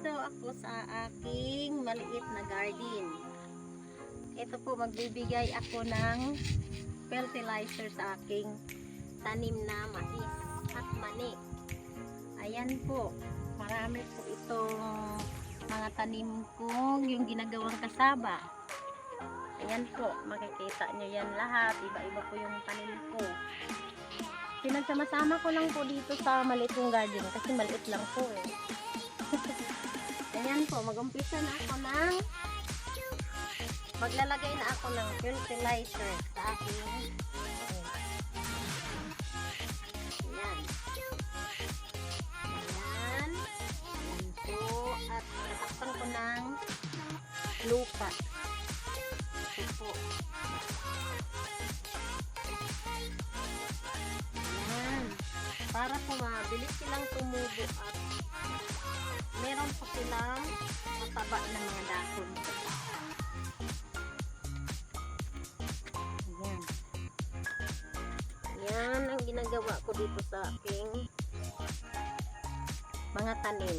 Nandito ako sa aking maliit na garden. Ito po, magbibigay ako ng fertilizer sa aking tanim na mais at mani. Ayan po, marami po itong mga tanim kong yung ginagawang kasaba. Ayan po, makikita nyo yan lahat. Iba-iba po yung tanim ko. Pinagsama-sama ko lang po dito sa maliit kong garden kasi maliit lang po eh. Ayan po, mag-umpisa na ako ng maglalagay na ako ng fertilizer sa aking Ayan. Ayan. Ayan po. At tatakpan ko ng lupa. Ito po. Ayan. Para po mabilis silang tumubo at mataba na mga dahon. Ayan. Ayan ang ginagawa ko dito sa aking mga tanim.